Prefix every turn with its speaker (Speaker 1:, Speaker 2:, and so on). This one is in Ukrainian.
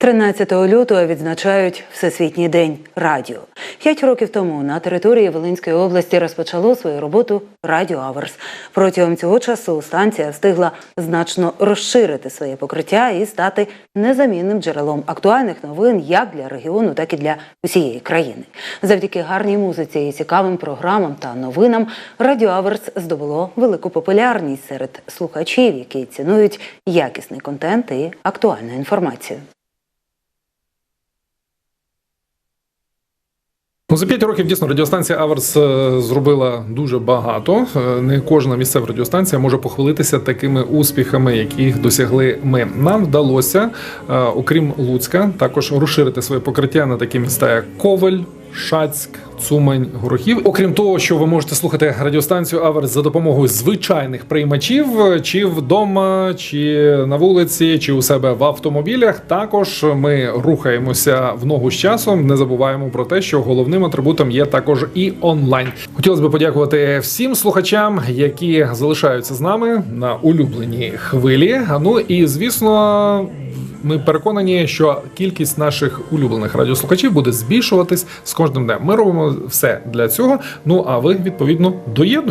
Speaker 1: 13 лютого відзначають Всесвітній день радіо. П'ять років тому на території Волинської області розпочало свою роботу Радіо Аверс. Протягом цього часу станція встигла значно розширити своє покриття і стати незамінним джерелом актуальних новин як для регіону, так і для усієї країни. Завдяки гарній музиці і цікавим програмам та новинам Радіо Аверс здобуло велику популярність серед слухачів, які цінують якісний контент і актуальну інформацію.
Speaker 2: Ну, за 5 років дійсно радіостанція Аверс е, зробила дуже багато. Е, Не кожна місцева радіостанція може похвалитися такими успіхами, яких досягли ми. Нам вдалося, е, окрім Луцька, також розширити своє покриття на такі міста, як Ковель. Шацьк, Цумань, Горохів. Окрім того, що ви можете слухати радіостанцію Аверс за допомогою звичайних приймачів, чи вдома, чи на вулиці, чи у себе в автомобілях. Також ми рухаємося в ногу з часом. Не забуваємо про те, що головним атрибутом є також і онлайн. Хотілося б подякувати всім слухачам, які залишаються з нами на улюбленій хвилі. Ну і звісно. Ми переконані, що кількість наших улюблених радіослухачів буде збільшуватись з кожним днем. Ми робимо все для цього. Ну а ви відповідно доєднуйтесь.